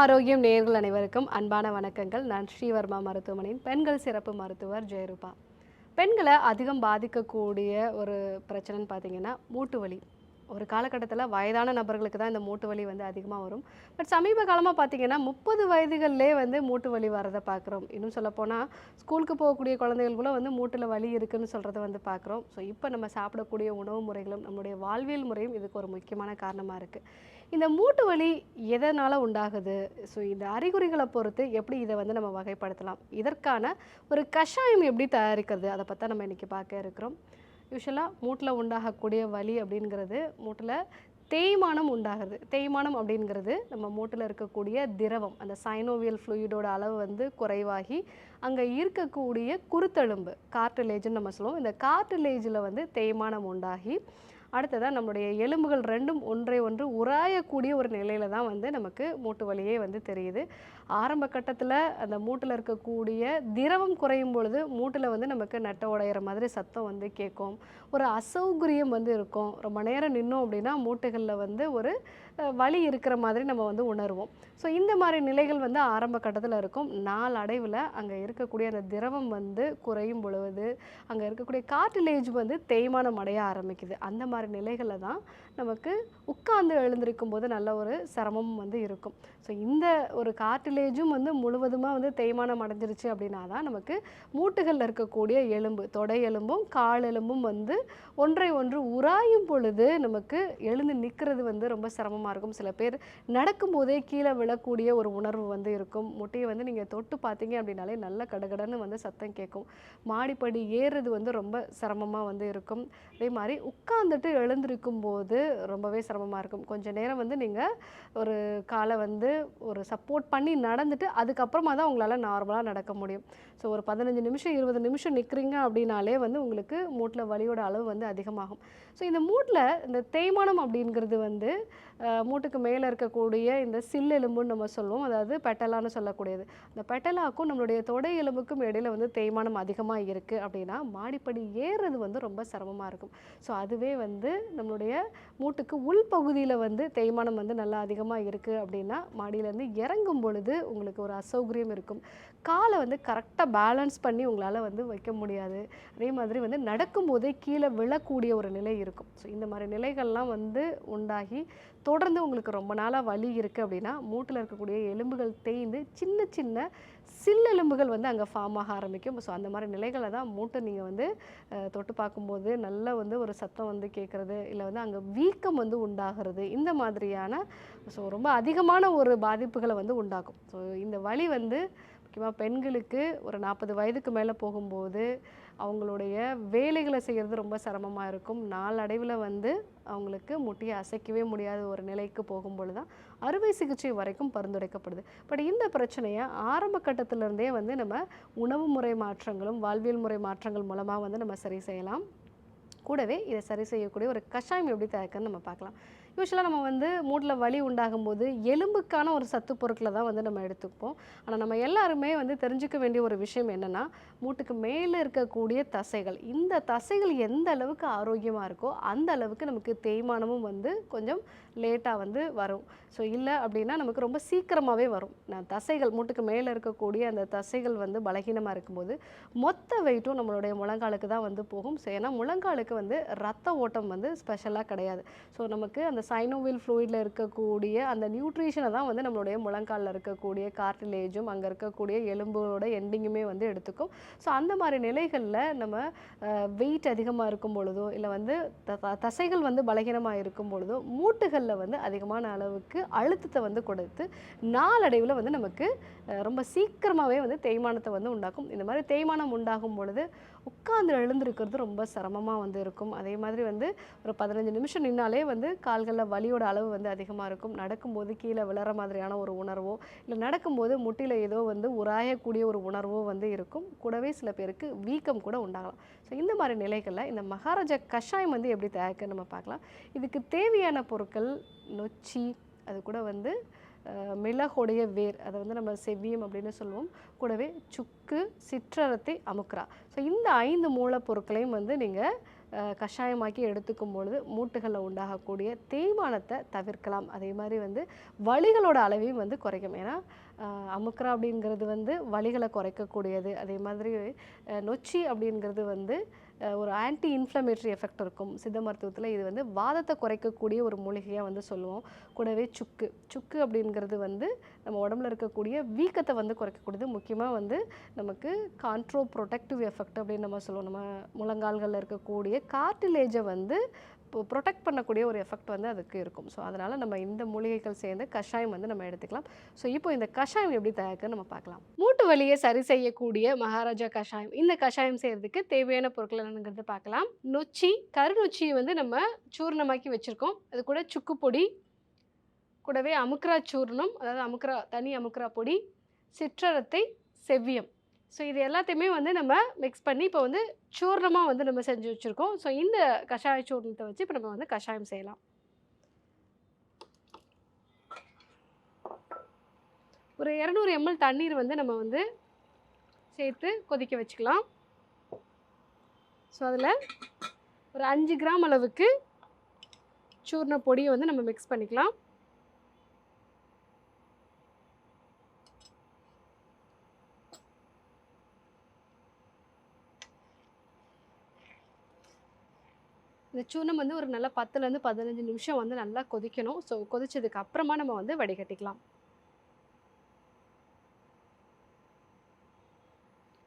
ஆரோக்கியம் நேர்கள் அனைவருக்கும் அன்பான வணக்கங்கள். நான் ஸ்ரீவர்மா மருத்துவமனையின் பெண்கள் சிறப்பு மருத்துவர் ஜெயரூபா. பெண்களை அதிகம் பாதிக்கக்கூடிய ஒரு பிரச்சனைன்னு பார்த்தீங்கன்னா மூட்டு வலி. ஒரு காலகட்டத்தில் வயதான நபர்களுக்கு தான் இந்த மூட்டு வலி வந்து அதிகமாக வரும். பட் சமீப காலமாக பார்த்தீங்கன்னா முப்பது வயதுகளிலே வந்து மூட்டு வலி வரதை பார்க்குறோம் இன்னும் சொல்லப்போனால் ஸ்கூலுக்கு போகக்கூடிய குழந்தைகள் கூட வந்து மூட்டில் வலி இருக்குன்னு சொல்கிறத வந்து பார்க்குறோம் ஸோ இப்போ நம்ம சாப்பிடக்கூடிய உணவு முறைகளும் நம்மளுடைய வாழ்வியல் முறையும் இதுக்கு ஒரு முக்கியமான காரணமாக இருக்குது இந்த மூட்டு வலி எதனால் உண்டாகுது? ஸோ இந்த அறிகுறிகளை பொறுத்து எப்படி இதை வந்து நம்ம வகைப்படுத்தலாம்? இதற்கான ஒரு கஷாயம் எப்படி தயாரிக்கிறது? அதை பற்றி நம்ம இன்றைக்கி பார்க்க இருக்கிறோம். யூஸ்வலாக மூட்டில் உண்டாகக்கூடிய வலி அப்படிங்கிறது மூட்டில் தேய்மானம் உண்டாகுது. தேய்மானம் அப்படிங்கிறது நம்ம மூட்டில் இருக்கக்கூடிய திரவம் அந்த சைனோவியல் ஃப்ளூயிடோட அளவு வந்து குறைவாகி அங்கே இருக்கக்கூடிய குருத்தெலும்பு கார்டிலேஜ்னு நம்ம சொல்லுவோம். இந்த கார்டிலேஜில் வந்து தேய்மானம் உண்டாகி அடுத்ததாக நம்மளுடைய எலும்புகள் ரெண்டும் ஒன்றை ஒன்று உராயக்கூடிய ஒரு நிலையில தான் வந்து நமக்கு மூட்டு வலியே வந்து தெரியுது. ஆரம்ப கட்டத்தில் அந்த மூட்டில் இருக்கக்கூடிய திரவம் குறையும் பொழுது மூட்டில் வந்து நமக்கு நட்டை உடையிற மாதிரி சத்தம் வந்து கேட்கும். ஒரு அசௌகரியம் வந்து இருக்கும். ரொம்ப நேரம் நின்னோம் அப்படின்னா மூட்டுகளில் வந்து ஒரு வலி இருக்கிற மாதிரி நம்ம வந்து உணர்வோம். ஸோ இந்த மாதிரி நிலைகள் வந்து ஆரம்ப கட்டத்தில் இருக்கும். நாளடைவில் அங்கே இருக்கக்கூடிய அந்த திரவம் வந்து குறையும் பொழுது அங்கே இருக்கக்கூடிய கார்டிலேஜ் வந்து தேய்மானம் அடைய ஆரம்பிக்குது. அந்த மாதிரி நிலைகளில் தான் நமக்கு உட்கார்ந்து எழுந்திருக்கும் போது நல்ல ஒரு சிரமம் வந்து இருக்கும். ஸோ இந்த ஒரு கார்டிலேஜும் வந்து முழுவதுமாக வந்து தேய்மானம் அடைஞ்சிருச்சு அப்படின்னா தான் நமக்கு மூட்டுகளில் இருக்கக்கூடிய எலும்பு தொடை எலும்பும் கால் எலும்பும் வந்து ஒன்றை ஒன்று உராயும் பொழுது நமக்கு எழுந்து நிற்கிறது வந்து ரொம்ப சிரமமாக இருக்கும். சில பேர் நடக்கும்போதே கீழே விழக்கூடிய ஒரு உணர்வு வந்து இருக்கும். முட்டையை வந்து நீங்கள் தொட்டு பார்த்தீங்க அப்படின்னாலே நல்ல கடகடன்னு வந்து சத்தம் கேட்கும். மாடிப்படி ஏறுறது வந்து ரொம்ப சிரமமாக வந்து இருக்கும். அதே மாதிரி உட்கார்ந்துட்டு எழுந்திருக்கும் போது ரொம்பவே சிரமமாக இருக்கும். கொஞ்ச நேரம் வந்து நீங்கள் ஒரு காலை வந்து ஒரு சப்போர்ட் பண்ணி நடந்துட்டு அதுக்கப்புறமா தான் உங்களால் நார்மலாக நடக்க முடியும். ஸோ ஒரு பதினஞ்சு நிமிஷம் இருபது நிமிஷம் நிற்கிறீங்க அப்படின்னாலே வந்து உங்களுக்கு மூட்டில் வலியோட அளவு வந்து அதிகமாகும். ஸோ இந்த மூட்டில் இந்த தேய்மானம் அப்படிங்கிறது வந்து மூட்டுக்கு மேலே இருக்கக்கூடிய இந்த சில் எலும்புன்னு நம்ம சொல்லுவோம். அதாவது பெட்டலான்னு சொல்லக்கூடியது. அந்த பெட்டலாக்கும் நம்மளுடைய தொடை எலும்புக்கும் இடையில வந்து தேய்மானம் அதிகமாக இருக்குது அப்படின்னா மாடிப்படி ஏறுறது வந்து ரொம்ப சிரமமாக இருக்கும். ஸோ அதுவே வந்து நம்மளுடைய மூட்டுக்கு உள்பகுதியில் வந்து தேய்மானம் வந்து நல்லா அதிகமாக இருக்குது அப்படின்னா மாடியிலேருந்து இறங்கும் பொழுது உங்களுக்கு ஒரு அசௌகரியம் இருக்கும். காலை வந்து கரெக்டாக பேலன்ஸ் பண்ணி உங்களால் வந்து வைக்க முடியாது. அதே மாதிரி வந்து நடக்கும்போதே கீழே விழக்கூடிய ஒரு நிலை இருக்கும். ஸோ இந்த மாதிரி நிலைகள்லாம் வந்து உண்டாகி தொடர்ந்து உங்களுக்கு ரொம்ப நாளாக வலி இருக்குது அப்படின்னா மூட்டில் இருக்கக்கூடிய எலும்புகள் தேய்ந்து சின்ன சின்ன சில்லெலும்புகள் வந்து அங்கே ஃபார்ம் ஆக ஆரம்பிக்கும். ஸோ அந்த மாதிரி நிலைகளை தான் மூட்டை நீங்கள் வந்து தொட்டு பார்க்கும்போது நல்ல வந்து ஒரு சத்தம் வந்து கேட்குறது இல்லை வந்து அங்கே வீக்கம் வந்து உண்டாகிறது இந்த மாதிரியான ஸோ ரொம்ப அதிகமான ஒரு பாதிப்புகளை வந்து உண்டாக்கும். ஸோ இந்த வலி வந்து முக்கியமாக பெண்களுக்கு ஒரு நாற்பது வயதுக்கு மேலே போகும்போது அவங்களுடைய வேலைகளை செய்கிறது ரொம்ப சிரமமாக இருக்கும். நாளடைவில் வந்து அவங்களுக்கு முட்டியை அசைக்கவே முடியாத ஒரு நிலைக்கு போகும்பொழுது தான் அறுவை சிகிச்சை வரைக்கும் பரிந்துரைக்கப்படுது. பட் இந்த பிரச்சனையை ஆரம்ப கட்டத்திலிருந்தே வந்து நம்ம உணவு முறை மாற்றங்களும் வாழ்வியல் முறை மாற்றங்கள் மூலமாக வந்து நம்ம சரி செய்யலாம். கூடவே இதை சரி செய்யக்கூடிய ஒரு கஷாயம் எப்படி தயாரிக்கன்னு நம்ம பார்க்கலாம். யூஸ்வலாக நம்ம வந்து மூட்டில் வலி உண்டாகும் போது எலும்புக்கான ஒரு சத்து பொருட்களை தான் வந்து நம்ம எடுத்துப்போம். ஆனால் நம்ம எல்லாருமே வந்து தெரிஞ்சுக்க வேண்டிய ஒரு விஷயம் என்னென்னா மூட்டுக்கு மேலே இருக்கக்கூடிய தசைகள். இந்த தசைகள் எந்த அளவுக்கு ஆரோக்கியமாக இருக்கோ அந்த அளவுக்கு நமக்கு தேய்மானமும் வந்து கொஞ்சம் லேட்டாக வந்து வரும். ஸோ இல்லை அப்படின்னா நமக்கு ரொம்ப சீக்கிரமாகவே வரும். நான் தசைகள் மூட்டுக்கு மேலே இருக்கக்கூடிய அந்த தசைகள் வந்து பலகீனமாக இருக்கும்போது மொத்த வெயிட்டும் நம்மளுடைய முழங்காலுக்கு தான் வந்து போகும். ஸோ ஏன்னா முழங்காலுக்கு வந்து ரத்த ஓட்டம் வந்து ஸ்பெஷலாக கிடையாது. ஸோ நமக்கு அந்த சைனோவில் ஃப்ளூயிடில் இருக்கக்கூடிய அந்த நியூட்ரிஷனை தான் வந்து நம்மளுடைய முழங்காலில் இருக்கக்கூடிய கார்டிலேஜும் அங்கே இருக்கக்கூடிய எலும்போட எண்டிங்குமே வந்து எடுத்துக்கும். ஸோ அந்த மாதிரி நிலைகளில் நம்ம வெயிட் அதிகமாக இருக்கும் பொழுதோ இல்லை வந்து த- தசைகள் வந்து பலகீனமாக இருக்கும் பொழுதோ மூட்டுகளில் வந்து அதிகமான அளவுக்கு அழுத்தத்தை வந்து கொடுத்து நாளடைவில் வந்து நமக்கு ரொம்ப சீக்கிரமாகவே வந்து தேய்மானத்தை வந்து உண்டாக்கும். இந்த மாதிரி தேய்மானம் உண்டாகும் பொழுது உட்காந்து எழுந்திருக்கிறது ரொம்ப சிரமமாக வந்து இருக்கும். அதே மாதிரி வந்து ஒரு பதினஞ்சு நிமிஷம் நின்னாலே வந்து கால்களில் வலியோட அளவு வந்து அதிகமாக இருக்கும். நடக்கும்போது கீழே விழற மாதிரியான ஒரு உணர்வோ இல்லை நடக்கும்போது முட்டியில் ஏதோ வந்து உராயக்கூடிய ஒரு உணர்வோ வந்து இருக்கும். கூடவே சில பேருக்கு வீக்கம் கூட உண்டாகலாம். ஸோ இந்த மாதிரி நிலைகளில் இந்த மகாராஜா கஷாயம் வந்து எப்படி தயாரிக்க நம்ம பார்க்கலாம். இதுக்கு தேவையான பொருட்கள் நொச்சி அது கூட வந்து மிளகுடைய வேர் அதை வந்து நம்ம செவ்வியம் அப்படின்னு சொல்லுவோம். கூடவே சுக்கு சிற்றரத்தை அமுக்ரா ஸோ இந்த ஐந்து மூலப்பொருட்களையும் வந்து நீங்கள் கஷாயமாக்கி எடுத்துக்கும் பொழுது மூட்டுகளில் உண்டாகக்கூடிய தேய்மானத்தை தவிர்க்கலாம். அதே மாதிரி வந்து வலிகளோட அளவையும் வந்து குறைக்கும். ஏன்னா அஹ், அமுக்ரா அப்படிங்கிறது வந்து வலிகளை குறைக்கக்கூடியது. அதே மாதிரி நொச்சி அப்படிங்கிறது வந்து ஒரு ஆன்டி இன்ஃப்ளமேட்டரி எஃபெக்ட் இருக்கும். சித்த மருத்துவத்தில் இது வந்து வாதத்தை குறைக்கக்கூடிய ஒரு மூலிகையாக வந்து சொல்லுவோம். கூடவே சுக்கு. சுக்கு அப்படிங்கிறது வந்து நம்ம உடம்புல இருக்கக்கூடிய வீக்கத்தை வந்து குறைக்கக்கூடியது. முக்கியமாக வந்து நமக்கு கான்ட்ரோ ப்ரொடெக்டிவ் எஃபெக்ட் அப்படின்னு நம்ம சொல்லுவோம். நம்ம முழங்கால்களில் இருக்கக்கூடிய கார்டிலேஜை வந்து ப்ரொடெக்ட் பண்ணக்கூடிய ஒரு எஃபெக்ட் வந்து அதுக்கு இருக்கும். ஸோ அதனால் நம்ம இந்த மூலிகைகள் சேர்ந்து கஷாயம் வந்து நம்ம எடுத்துக்கலாம். ஸோ இப்போ இந்த கஷாயம் எப்படி தயாரிக்க நம்ம பார்க்கலாம். மூட்டு வலியை சரி செய்யக்கூடிய மகாராஜா கஷாயம். இந்த கஷாயம் செய்யறதுக்கு தேவையான பொருட்கள் என்னங்கிறது பார்க்கலாம். நொச்சி கருநொச்சியை வந்து நம்ம சூர்ணமாக்கி வச்சுருக்கோம். அது கூட சுக்குப்பொடி கூடவே அமுக்ரா சூர்ணம் அதாவது அமுக்ரா தனி அமுக்ரா பொடி சிற்றரத்தை செவ்வியம். ஸோ இது எல்லாத்தையுமே வந்து நம்ம மிக்ஸ் பண்ணி இப்போ வந்து சூர்ணமாக வந்து நம்ம செஞ்சு வச்சுருக்கோம். ஸோ இந்த கஷாய சூர்ணத்தை வச்சு இப்போ நம்ம வந்து கஷாயம் செய்யலாம். ஒரு இரநூறு எம்எல் தண்ணீர் வந்து நம்ம வந்து சேர்த்து கொதிக்க வச்சுக்கலாம். ஸோ அதில் ஒரு அஞ்சு கிராம் அளவுக்கு சூர்ண பொடியை வந்து நம்ம மிக்ஸ் பண்ணிக்கலாம். இந்த சூர்ணம் வந்து ஒரு நல்ல பத்துலேருந்து பதினஞ்சு நிமிஷம் வந்து நல்லா கொதிக்கணும். ஸோ கொதிச்சதுக்கு அப்புறமா நம்ம வந்து வடிகட்டிக்கலாம்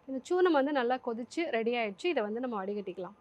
இந்த சூர்ணம் வந்து நல்லா கொதிச்சு ரெடி ஆயிடுச்சு. இதை வந்து நம்ம வடிகட்டிக்கலாம்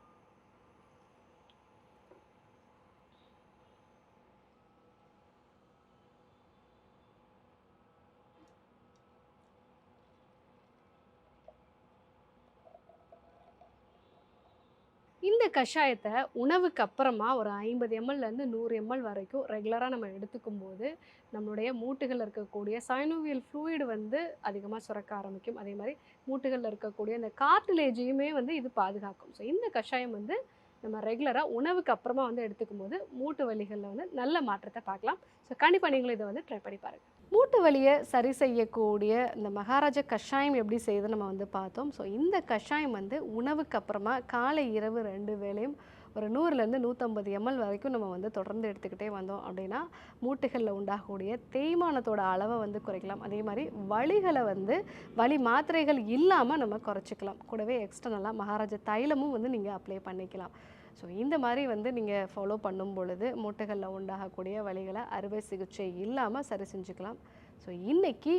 இந்த கஷாயத்தை உணவுக்கு அப்புறமா ஒரு ஐம்பது எம்எல்லேருந்து நூறு எம்எல் வரைக்கும் ரெகுலராக நம்ம எடுத்துக்கும் போது நம்மளுடைய மூட்டுகளில் இருக்கக்கூடிய சைனோவியல் ஃப்ளூயிடு வந்து அதிகமாக சுரக்க ஆரம்பிக்கும். அதே மாதிரி மூட்டுகளில் இருக்கக்கூடிய அந்த கார்டிலேஜையுமே வந்து இது பாதுகாக்கும். ஸோ இந்த கஷாயம் வந்து நம்ம ரெகுலராக உணவுக்கு அப்புறமா வந்து எடுத்துக்கும் போது மூட்டு வலிகளில் வந்து நல்ல மாற்றத்தை பார்க்கலாம். ஸோ கண்டிப்பாக நீங்களும் இதை வந்து ட்ரை பண்ணி பாருங்கள் மூட்டு வலியை சரி செய்யக்கூடிய இந்த மகாராஜா கஷாயம் எப்படி செய்யுது நம்ம வந்து பார்த்தோம். ஸோ இந்த கஷாயம் வந்து உணவுக்கு அப்புறமா காலை இரவு ரெண்டு வேளையும் ஒரு நூறுலேருந்து நூற்றம்பது எம்எல் வரைக்கும் நம்ம வந்து தொடர்ந்து எடுத்துக்கிட்டே வந்தோம் அப்படின்னா மூட்டுகளில் உண்டாகக்கூடிய தேய்மானத்தோட அளவை வந்து குறைக்கலாம். அதே மாதிரி வழிகளை வந்து வழி மாத்திரைகள் இல்லாமல் நம்ம குறைச்சிக்கலாம். கூடவே எக்ஸ்டர்னலாக மகாராஜா தைலமும் வந்து நீங்கள் அப்ளை பண்ணிக்கலாம். ஸோ இந்த மாதிரி வந்து நீங்கள் ஃபாலோ பண்ணும் பொழுது மூட்டுகளில் உண்டாகக்கூடிய வழிகளை அறுவை சிகிச்சை இல்லாமல் சரி செஞ்சுக்கலாம். ஸோ இன்றைக்கி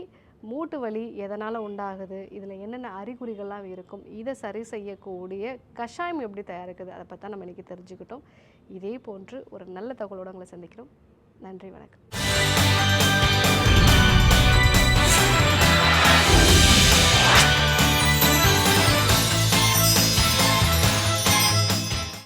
மூட்டு வலி எதனால் உண்டாகுது? இதில் என்னென்ன அறிகுறிகள்லாம் இருக்கும்? இதை சரி செய்யக்கூடிய கஷாயம் எப்படி தயாரிக்குது? அதை பற்றி நம்ம இன்றைக்கி தெரிஞ்சுக்கிட்டோம். இதே போன்று ஒரு நல்ல தகவலோடு உங்களை சந்திக்கிறோம். நன்றி வணக்கம்.